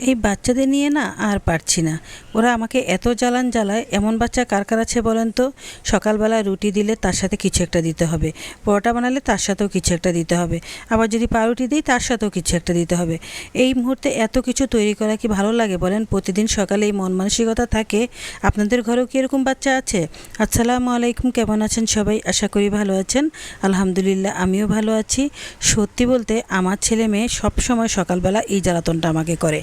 এই বাচ্চাদের নিয়ে না আর পারছি না। ওরা আমাকে এত জ্বালান জ্বালায়, এমন বাচ্চা কার কার আছে বলেন তো? সকালবেলা রুটি দিলে তার সাথে কিছু একটা দিতে হবে। পরোটা বানালে তার সাথেও কিছু একটা দিতে হবে। আবার যদি পাউরুটি দিই, তার সাথেও কিছু একটা দিতে হবে। এই মুহূর্তে এত কিছু তৈরি করা কি ভালো লাগে বলেন? প্রতিদিন সকালে এই মন মানসিকতা থাকে। আপনাদের ঘরেও কি এরকম বাচ্চা আছে? আসসালামু আলাইকুম, কেমন আছেন সবাই? আশা করি ভালো আছেন। আলহামদুলিল্লাহ, আমিও ভালো আছি। সত্যি বলতে, আমার ছেলে মেয়ে সবসময় সকালবেলা এই জ্বালাতনটা আমাকে করে।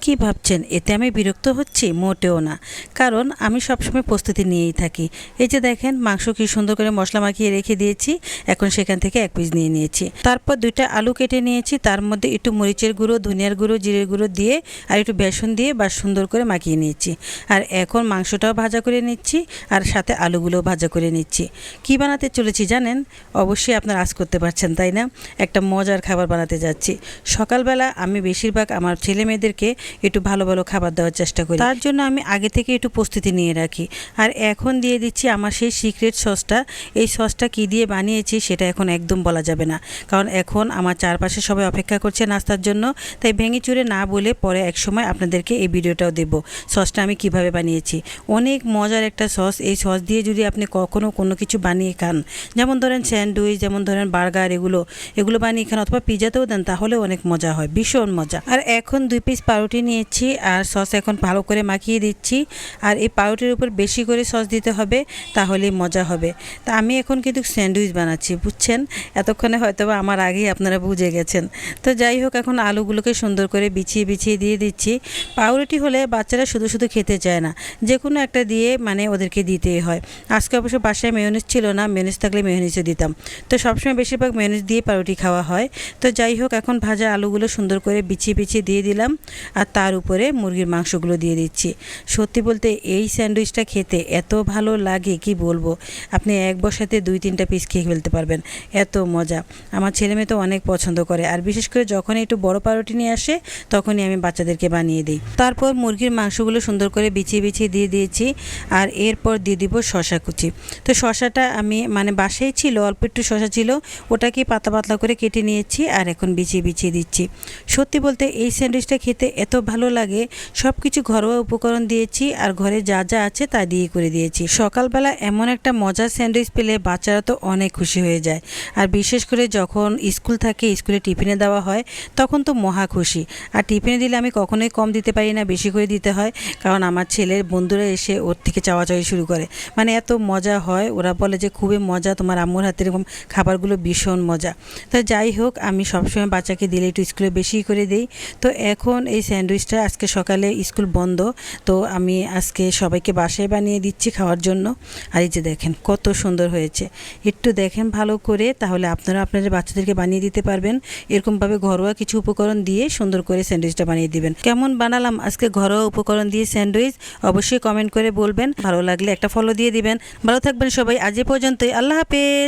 কি ভাবছেন? এতে আমি বিরক্ত হচ্ছি? মোটেও না। কারণ আমি সবসময় প্রস্তুতি নিয়েই থাকি। এই যে দেখেন, মাংস কি সুন্দর করে মশলা মাখিয়ে রেখে দিয়েছি। এখন সেখান থেকে এক পিস নিয়ে নিয়েছি। তারপর দুইটা আলু কেটে নিয়েছি। তার মধ্যে একটু মরিচের গুঁড়ো, ধনিয়ার গুঁড়ো, জিরের গুঁড়ো দিয়ে আর একটু বেসন দিয়ে বা সুন্দর করে মাখিয়ে নিয়েছি। আর এখন মাংসটাও ভাজা করে নিচ্ছি আর সাথে আলুগুলোও ভাজা করে নিচ্ছি। কি বানাতে চলেছি জানেন? অবশ্যই আপনারা আজ করতে পারছেন, তাই না? একটা মজার খাবার বানাতে যাচ্ছি। সকালবেলা আমি বেশিরভাগ আমার ছেলে মেয়েদেরকে একটু ভালো ভালো খাবার দেওয়ার চেষ্টা করি। তার জন্য আমি আগে থেকে একটু প্রস্তুতি নিয়ে রাখি। আর এখন দিয়ে দিচ্ছি আমার সেই সিক্রেট সসটা এই সসটা কি দিয়ে বানিয়েছি সেটা এখন একদম বলা যাবে না। কারণ এখন আমার চারপাশে সবাই অপেক্ষা করছে নাস্তার জন্য। তাই ভেঙে চুরে না বলে পরে এক সময় আপনাদেরকে এই ভিডিওটাও দেব। সসটা আমি কীভাবে বানিয়েছি। অনেক মজার একটা সস এই সস দিয়ে যদি আপনি কখনো কোনো কিছু বানিয়ে খান, যেমন ধরেন স্যান্ডউইচ, যেমন ধরেন বার্গার, এগুলো এগুলো বানিয়ে খান অথবা পিজাতেও দেন তাহলে অনেক মজা হয়। ভীষণ মজা। আর এখন দুই পিস পাউরুটি নিয়েছি আর সস এখন ভালো করে মাখিয়ে দিচ্ছি। আর এই পাউরুটির উপর বেশি করে সস দিতে হবে, তাহলেই মজা হবে। তা আমি এখন কিন্তু স্যান্ডউইচ বানাচ্ছি, বুঝছেন? এতক্ষণে হয়তো আমার আগেই আপনারা বুঝে গেছেন। তো যাই হোক, এখন আলুগুলোকে সুন্দর করে বিছিয়ে বিছিয়ে দিয়ে দিচ্ছি। পাউরুটি হলে বাচ্চারা শুধু শুধু খেতে চায় না যে কোনো একটা দিয়ে মানে ওদেরকে দিতেই হয়। আজকে অবশ্য বাসায় মেয়নিজ ছিল না, মেয়নিজ থাকলে মেয়নিজও দিতাম। তো সবসময় বেশিরভাগ মেয়নিজ দিয়ে পাউরুটি খাওয়া হয়। তো যাই হোক, এখন ভাজা আলুগুলো সুন্দর করে বিছিয়ে বিছিয়ে দিয়ে দিলাম। আর তার উপরে মুরগির মাংসগুলো দিয়ে দিচ্ছি। সত্যি বলতে এই স্যান্ডউইচটা খেতে এত ভালো লাগে, কি বলব? আপনি এক বসাতে দুই তিনটা পিস খেয়ে ফেলতে পারবেন। এত মজা। আমার ছেলে মেয়ে তো অনেক পছন্দ করে। আর বিশেষ করে যখন একটু বড় পাউরুটি নিয়ে আসে, তখনই আমি বাচ্চাদেরকে বানিয়ে দিই। তারপর মুরগির মাংসগুলো সুন্দর করে বিছিয়ে বিছিয়ে দিয়ে দিয়েছি। আর এরপর দিয়ে দিব শশা কুচি। তো শশাটা আমি মানে বাসায় ছিল, অল্প একটু শশা ছিল, ওটাকে পাতা পাতলা করে কেটে নিয়েছি আর এখন বিছিয়ে বিছিয়ে দিচ্ছি। সত্যি বলতে এই স্যান্ডউইচটা খেতে এত ভালো লাগে। সব কিছু ঘরোয়া উপকরণ দিয়েছি আর ঘরে যা যা আছে তা দিয়ে করে দিয়েছি। সকালবেলা এমন একটা মজার স্যান্ডউইচ পেলে বাচ্চারা তো অনেক খুশি হয়ে যায়। আর বিশেষ করে যখন স্কুল থাকে, স্কুলে টিফিনে দেওয়া হয়, তখন তো মহা খুশি। আর টিফিনে দিলে আমি কখনোই কম দিতে পারি না, বেশি করে দিতে হয়। কারণ আমার ছেলের বন্ধুরা এসে ওর থেকে চাওয়াচাওয়ি শুরু করে। মানে এত মজা হয়, ওরা বলে যে খুবই মজা, তোমার আম্মুর হাতের এরকম খাবারগুলো ভীষণ মজা। তো যাই হোক, আমি সবসময় বাচ্চাকে দিলে একটু স্কুলে বেশি করে দিই। তো এখন এই স্যান্ডউইচটা আজকে সকালে স্কুল বন্ধ, তো আমি আজকে সবাইকে বাসায় বানিয়ে দিচ্ছি খাওয়ার জন্য। আর এই যে দেখেন, কত সুন্দর হয়েছে। একটু দেখেন ভালো করে, তাহলে আপনারা আপনাদের বাচ্চাদেরকে বানিয়ে দিতে পারবেন। এরকমভাবে ঘরোয়া কিছু উপকরণ দিয়ে সুন্দর করে স্যান্ডউইচটা বানিয়ে দিবেন। কেমন বানালাম আজকে ঘরোয়া উপকরণ দিয়ে স্যান্ডউইচ? অবশ্যই কমেন্ট করে বলবেন। ভালো লাগলে একটা ফলো দিয়ে দিবেন। ভালো থাকবেন সবাই। আজ পর্যন্তই। আল্লাহ হাফেজ।